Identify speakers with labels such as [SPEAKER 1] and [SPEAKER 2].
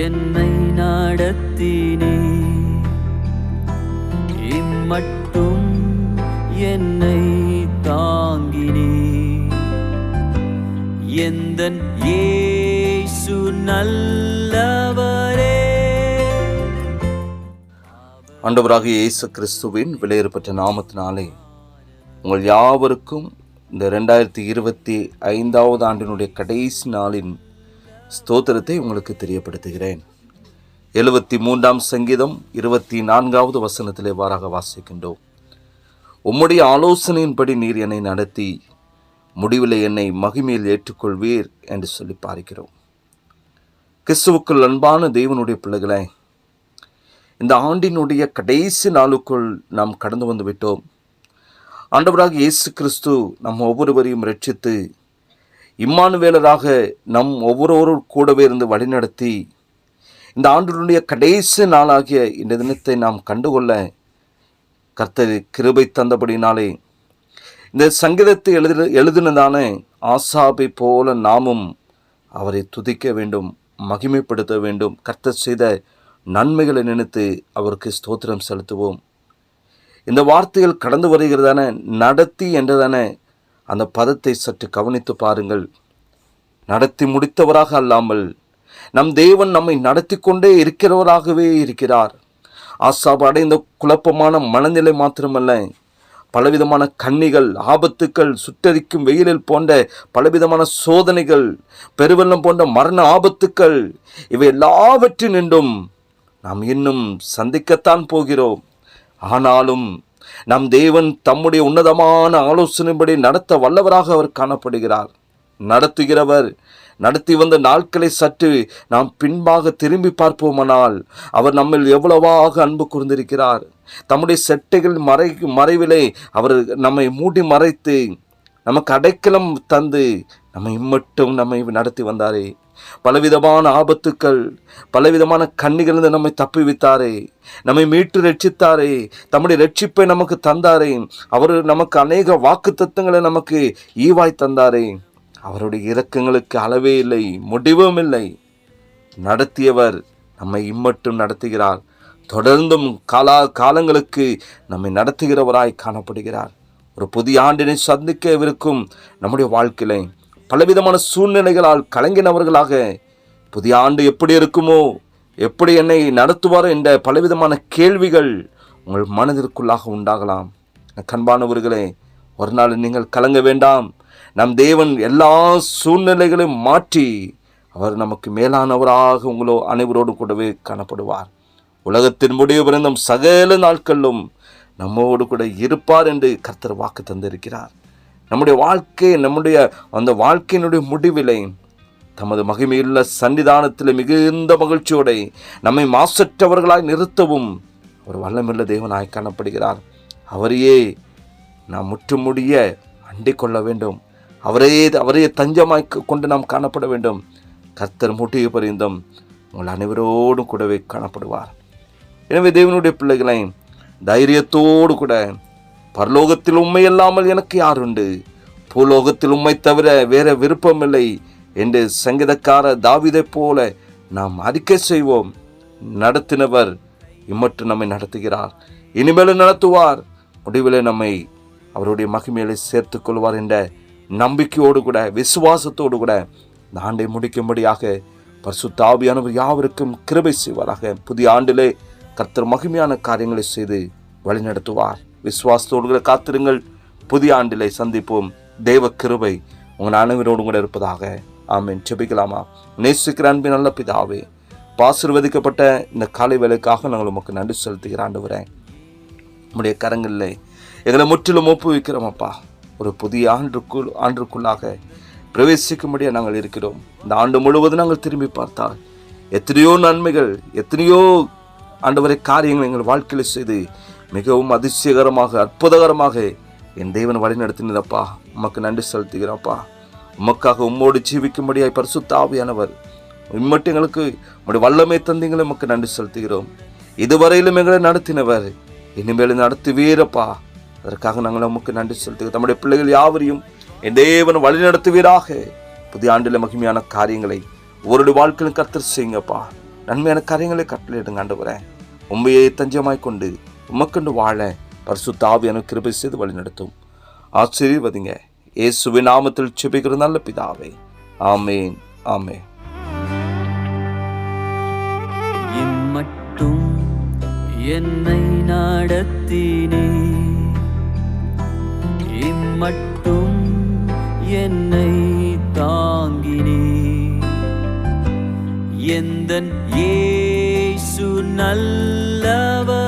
[SPEAKER 1] என்னை நடத்தினே. இம்மட்டும் என்னை தாங்கினே. எந்தன் ஏசு நல்லவரே.
[SPEAKER 2] ஆண்டவராக இயேசு கிறிஸ்துவின் விலையேறப்பட்ட நாமத்தினாலே உங்கள் யாவருக்கும் இந்த ரெண்டாயிரத்தி இருபத்தி ஐந்தாவது ஆண்டினுடைய கடைசி நாளின் ஸ்தோத்திரத்தை உங்களுக்கு தெரியப்படுத்துகிறேன். எழுபத்தி மூன்றாம் சங்கீதம் இருபத்தி நான்காவது வசனத்திலே வாராக வாசிக்கின்றோம். உம்முடைய ஆலோசனையின்படி நீர் என்னை நடத்தி முடிவில் என்னை மகிமையில் ஏற்றுக்கொள்வீர் என்று சொல்லி பார்க்கிறோம். கிறிஸ்துவுக்குள் அன்பான தெய்வனுடைய பிள்ளைகளே இந்த ஆண்டினுடைய கடைசி நாளுக்குள் நாம் கடந்து வந்து விட்டோம் ஆண்டவராக இயேசு கிறிஸ்து நம் ஒவ்வொருவரையும் ரட்சித்து இம்மானுவேலராக நம் ஒவ்வொருவரும் கூடவே இருந்து வழிநடத்தி இந்த ஆண்டினுடைய கடைசி நாளாகிய இந்த தினத்தை நாம் கண்டுகொள்ள கர்த்தர் கிருபை தந்தபடினாலே இந்த சங்கீதத்தை எழுது எழுதினதான ஆசாபை போல நாமும் அவரை துதிக்க வேண்டும் மகிமைப்படுத்த வேண்டும். கர்த்தர் செய்த நன்மைகளை நினைத்து அவருக்கு ஸ்தோத்திரம் செலுத்துவோம். இந்த வார்த்தைகள் கடந்து வருகிறதான நடத்தி என்றதான அந்த பதத்தை சற்று கவனித்து பாருங்கள். நடத்தி முடித்தவராக அல்லாமல் நம் தேவன் நம்மை நடத்தி கொண்டே இருக்கிறவராகவே இருக்கிறார். ஆசாப் அடைந்த குழப்பமான மனநிலை மாத்திரமல்ல. பலவிதமான கண்ணிகள் ஆபத்துக்கள் சுட்டரிக்கும் வெயிலில் போன்ற பலவிதமான சோதனைகள் பெருவெள்ளம் போன்ற மரண ஆபத்துக்கள் இவை எல்லாவற்றினின்றும் நாம் இன்னும் சந்திக்கத்தான் போகிறோம். ஆனாலும் நம் தேவன் தம்முடைய உன்னதமான ஆலோசனைப்படி நடத்த வல்லவராக அவர் காணப்படுகிறார். நடத்துகிறவர் நடத்தி வந்த நாட்களை சற்று நாம் பின்பாக திரும்பி பார்ப்போமானால் அவர் நம்மில் எவ்வளவாக அன்பு கூர்ந்திருக்கிறார். தம்முடைய செட்டைகள் மறை மறைவிலே அவர் நம்மை மூடி மறைத்து நமக்கு அடைக்கலம் தந்து நம்மை மட்டும் நம்மை நடத்தி வந்தாரே. பலவிதமான ஆபத்துக்கள் பலவிதமான கண்ணிகளிருந்து நம்மை தப்பிவித்தாரே. நம்மை மீட்டு ரட்சித்தாரே. தம்முடைய ரட்சிப்பை நமக்கு தந்தாரே. அவர் நமக்கு அநேக வாக்கு தத்துவங்களை நமக்கு ஈவாய் தந்தாரே. அவருடைய இரக்கங்களுக்கு அளவே இல்லை முடிவும் இல்லை. நடத்தியவர் நம்மை இம்மட்டும் நடத்துகிறார். தொடர்ந்தும் காலா காலங்களுக்கு நம்மை நடத்துகிறவராய் காணப்படுகிறார். ஒரு புதிய ஆண்டினை சந்திக்கவிருக்கும் நம்முடைய வாழ்க்கையில. பலவிதமான சூழ்நிலைகளால் கலங்கினவர்களாக புதிய ஆண்டு எப்படி இருக்குமோ எப்படி என்னை நடத்துவாரோ என்ற பலவிதமான கேள்விகள் உங்கள் மனதிற்குள்ளாக உண்டாகலாம். கண்பானவர்களே ஒரு நாள் நீங்கள் கலங்க வேண்டாம். நம் தேவன் எல்லா சூழ்நிலைகளையும் மாற்றி அவர் நமக்கு மேலானவராக உங்களோ அனைவரோடு கூடவே காணப்படுவார். உலகத்தின் முடிவு பிறந்தும் சகல நாட்களிலும் நம்மோடு கூட இருப்பார் என்று கர்த்தர் வாக்கு தந்திருக்கிறார். நம்முடைய வாழ்க்கை நம்முடைய அந்த வாழ்க்கையினுடைய முடிவிலை தமது மகிமையுள்ள சன்னிதானத்தில் மிகுந்த மகிழ்ச்சியோட நம்மை மாசற்றவர்களாய் நிறுத்தவும் ஒரு வல்லமில்ல தேவனாய் காணப்படுகிறார். அவரையே நாம் முற்றுமுடிய அண்டிக் கொள்ள வேண்டும். அவரே அவரையே தஞ்சமாய் கொண்டு நாம் காணப்பட வேண்டும். கர்த்தர் முட்டிய பரிந்தும் உங்கள் அனைவரோடும் கூடவே காணப்படுவார். எனவே தேவனுடைய பிள்ளைகளை தைரியத்தோடு கூட பரலோகத்தில் உண்மை இல்லாமல் எனக்கு யார் உண்டு பூலோகத்தில் உண்மை தவிர வேற விருப்பமில்லை என்று சங்கீதக்கார தாவிதைப் போல நாம் அறிக்கை செய்வோம். நடத்தினவர் இம்மட்டு நம்மை நடத்துகிறார். இனிமேலும் நடத்துவார். முடிவில் நம்மை அவருடைய மகிமையில சேர்த்து கொள்வார் என்ற நம்பிக்கையோடு கூட விசுவாசத்தோடு கூட இந்த ஆண்டை முடிக்கும்படியாக பரிசு தாவியானவர் யாவருக்கும் கிருபை செய்வாராக. புதிய ஆண்டிலே கர்த்தர் மகிமையான காரியங்களை செய்து வழிநடத்துவார். விசுவாசத்தோடு காத்திருங்கள். புதிய ஆண்டிலே சந்திப்போம். தேவ கிருபை உங்கள் அனைவரோடு கூட இருப்பதாக. ஆமீன். செபிக்கலாமா நேசிக்கிற அன்பின் நல்ல பிதாவே பாசிர்வதிக்கப்பட்ட இந்த காலை வேலைக்காக நாங்கள் உமக்கு நன்றி செலுத்துகிற ஆண்டவரேன் உங்களுடைய கரங்களில் எங்களை முற்றிலும் ஒப்புவிக்கிறோம் அப்பா. ஒரு புதிய ஆண்டுக்குள் ஆண்டுக்குள்ளாக பிரவேசிக்கும்படியாக நாங்கள் இருக்கிறோம். இந்த ஆண்டு முழுவதும் நாங்கள் திரும்பி பார்த்தால் எத்தனையோ நன்மைகள் எத்தனையோ ஆண்டவரை காரியங்கள் எங்கள் வாழ்க்கையில் செய்து மிகவும் அதிசயகரமாக அற்புதகரமாக என் தேவன் வழிநடத்தினதப்பா உமக்கு நன்றி செலுத்துகிறப்பா உமக்காக உம்மோடு ஜீவிக்கும்படியாய் பரிசுத்தாவியானவர் இம்மட்டும் எங்களுக்கு உம்முடைய வல்லமை தந்தீங்களை உமக்கு நன்றி செலுத்துகிறோம். இதுவரையிலும் எங்களை நடத்தினவர் இனிமேல் நடத்துவீரப்பா. அதற்காக நாங்கள் உமக்கு நன்றி செலுத்துகிறோம். நம்முடைய பிள்ளைகள் யாவரையும் என் தேவன் வழி நடத்துவீராக. புதிய ஆண்டில் மகிமையான காரியங்களை ஒருடைய வாழ்க்கையிலும் கர்த்தர் செய்யுங்கப்பா. நன்மையான காரியங்களை கட்டளையிடுங்க ஆண்டவரே. உண்மையை தஞ்சமாய் கொண்டு உமக்கண்டு வாழ பரிசுத்த ஆவியான கிருபை செய்து வழிநடத்தும் ஆசீர்வதிங்க. இயேசுவின் நாமத்தில் செபிக்கிற நல்ல பிதாவே. ஆமேன். ஆமே
[SPEAKER 1] மட்டும் என்னை நடத்தினே. இம்மட்டும் என்னை தாங்கினே. எந்தன் ஏசு நல்லவர்